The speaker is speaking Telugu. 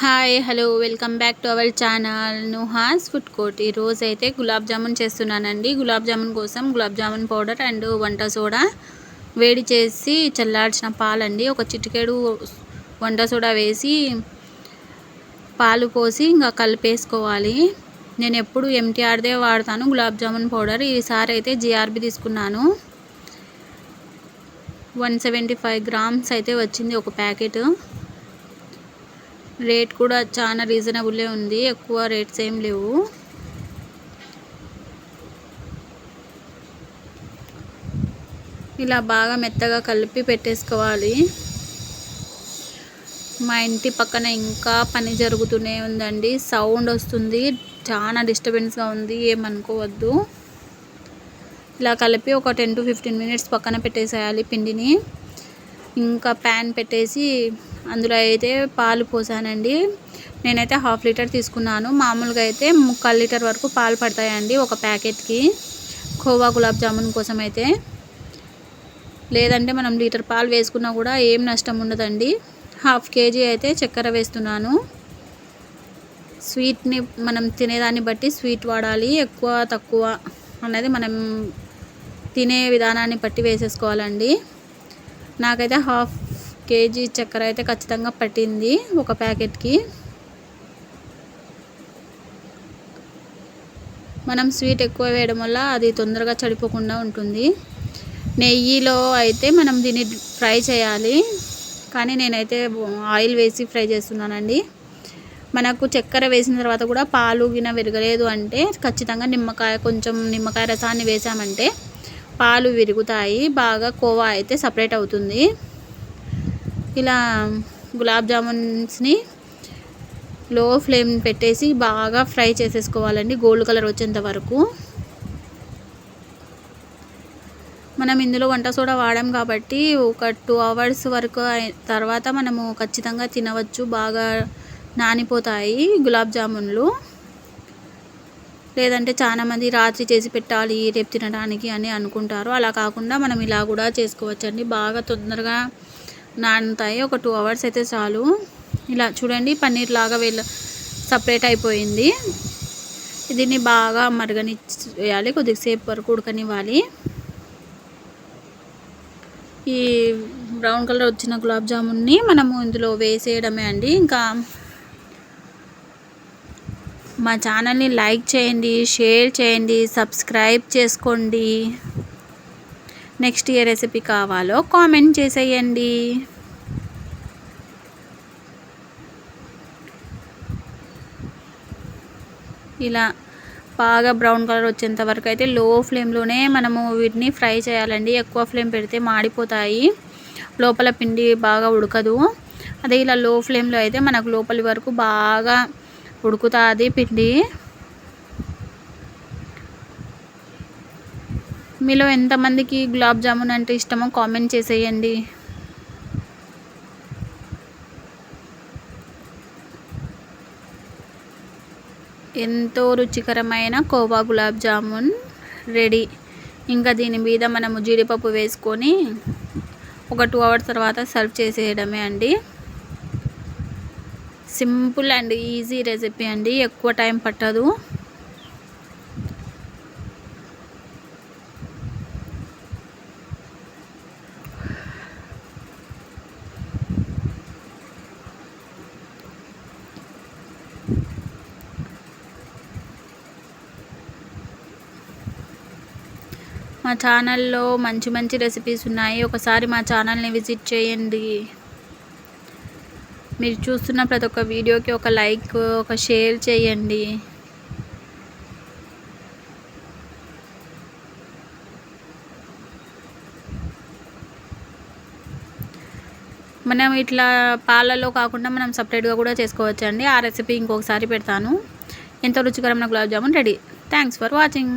Hi hello welcome back to our channel Nuhas food court. ఈరోజు అయితే గులాబ్ జామున్ చేస్తున్నానండి. గులాబ్ జామున్ కోసం గులాబ్ జామున్ పౌడర్ అండ్ వంట సోడా వేడి చేసి చల్లార్చిన పాలండి. ఒక చిటికెడు వంట సోడా వేసి పాలు పోసి ఇంకా కలిపేసుకోవాలి. నేను ఎప్పుడు ఎంటీఆర్దే వాడతాను గులాబ్ జామున్ పౌడర్. ఈసారి అయితే జిఆర్బి తీసుకున్నాను. వన్ సెవెంటీ ఫైవ్ గ్రామ్స్ అయితే వచ్చింది ఒక ప్యాకెట్. రేట్ కూడా చాలా రీజనబుల్లే ఉంది. ఎక్కువ రేట్స్ ఏం లేవు. ఇలా బాగా మెత్తగా కలిపి పెట్టేసుకోవాలి. మా ఇంటి పక్కన ఇంకా పని జరుగుతూనే ఉందండి. సౌండ్ వస్తుంది. చాలా డిస్టర్బెన్స్గా ఉంది. ఏమనుకోవద్దు. ఇలా కలిపి ఒక టెన్ టు ఫిఫ్టీన్ మినిట్స్ పక్కన పెట్టేసేయాలి పిండిని. ఇంకా ప్యాన్ పెట్టేసి అందులో అయితే పాలు పోసానండి. నేనైతే హాఫ్ లీటర్ తీసుకున్నాను. మామూలుగా అయితే ముక్కాలు లీటర్ వరకు పాలు పడతాయండి ఒక ప్యాకెట్కి. ఖోవా గులాబ్ జామున్ కోసం అయితే. లేదంటే మనం లీటర్ పాలు వేసుకున్నా కూడా ఏం నష్టం ఉండదండి. హాఫ్ కేజీ అయితే చక్కెర వేస్తున్నాను. స్వీట్ని మనం తినేదాన్ని బట్టి స్వీట్ వాడాలి. ఎక్కువ తక్కువ అనేది మనం తినే విధానాన్ని బట్టి వేసేసుకోవాలండి. నాకైతే హాఫ్ కేజీ చక్కెర అయితే ఖచ్చితంగా పట్టింది ఒక ప్యాకెట్కి. మనం స్వీట్ ఎక్కువ వేయడం వల్ల అది తొందరగా చడిపోకుండా ఉంటుంది. నెయ్యిలో అయితే మనం దీన్ని ఫ్రై చేయాలి. కానీ నేనైతే ఆయిల్ వేసి ఫ్రై చేస్తున్నానండి. మనకు చక్కెర వేసిన తర్వాత కూడా పాలు గిన విరగలేదు అంటే ఖచ్చితంగా నిమ్మకాయ కొంచెం నిమ్మకాయ రసాన్ని వేసామంటే పాలు విరుగుతాయి. బాగా కోవా అయితే సపరేట్ అవుతుంది. ఇలా గులాబ్ జామున్స్ని లో ఫ్లేమ్ పెట్టేసి బాగా ఫ్రై చేసేసుకోవాలండి గోల్డ్ కలర్ వచ్చేంత వరకు. మనం ఇందులో వంట సోడా వాడాం కాబట్టి ఒక టూ అవర్స్ వరకు తర్వాత మనము ఖచ్చితంగా తినవచ్చు బాగా నానిపోతాయి గులాబ్ జామున్లు. లేదంటే చాలామంది రాత్రి చేసి పెట్టాలి రేపు తినడానికి అని అనుకుంటారు. అలా కాకుండా మనం ఇలా కూడా చేసుకోవచ్చండి. బాగా తొందరగా నానుతాయి. ఒక టూ అవర్స్ అయితే చాలు. ఇలా చూడండి పన్నీర్ లాగా వెళ్ళ సపరేట్ అయిపోయింది. దీన్ని బాగా మరగని వేయాలి కొద్దిసేపు వరకు ఉడకనివ్వాలి. ఈ బ్రౌన్ కలర్ వచ్చిన గులాబ్ జామున్ని మనము ఇందులో వేసేయడమే అండి. ఇంకా మా ఛానల్ని లైక్ చేయండి షేర్ చేయండి సబ్స్క్రైబ్ చేసుకోండి. నెక్స్ట్ ఏ రెసిపీ కావాలో కామెంట్ చేసేయండి. ఇలా బాగా బ్రౌన్ కలర్ వచ్చేంత వరకు అయితే లో ఫ్లేమ్లోనే మనము వీటిని ఫ్రై చేయాలండి. ఎక్కువ ఫ్లేమ్ పెడితే మాడిపోతాయి. లోపల పిండి బాగా ఉడకదు. అదే ఇలా లో ఫ్లేమ్లో అయితే మనకు లోపలి వరకు బాగా ఉడుకుతుంది పిండి. మీలో ఎంతమందికి గులాబ్ జామున్ అంటే ఇష్టమో కామెంట్ చేసేయండి. ఎంతో రుచికరమైన కోవా గులాబ్ జామున్ రెడీ. ఇంకా దీని మీద మనము జీడిపప్పు వేసుకొని ఒక టూ అవర్స్ తర్వాత సర్వ్ చేసేయడమే అండి. సింపుల్ అండ్ ఈజీ రెసిపీ అండి. ఎక్కువ టైం పట్టదు. మా ఛానల్లో మంచి మంచి రెసిపీస్ ఉన్నాయి. ఒకసారి మా ఛానల్ని విజిట్ చేయండి. మీరు చూస్తున్న ప్రతి ఒక్క వీడియోకి ఒక లైక్ ఒక షేర్ చేయండి. మనం ఇట్లా పాలలో కాకుండా మనం సపరేట్గా కూడా చేసుకోవచ్చు అండి ఆ రెసిపీ ఇంకొకసారి పెడతాను. ఎంతో రుచికరమైన gulab jamun? Ready thanks for watching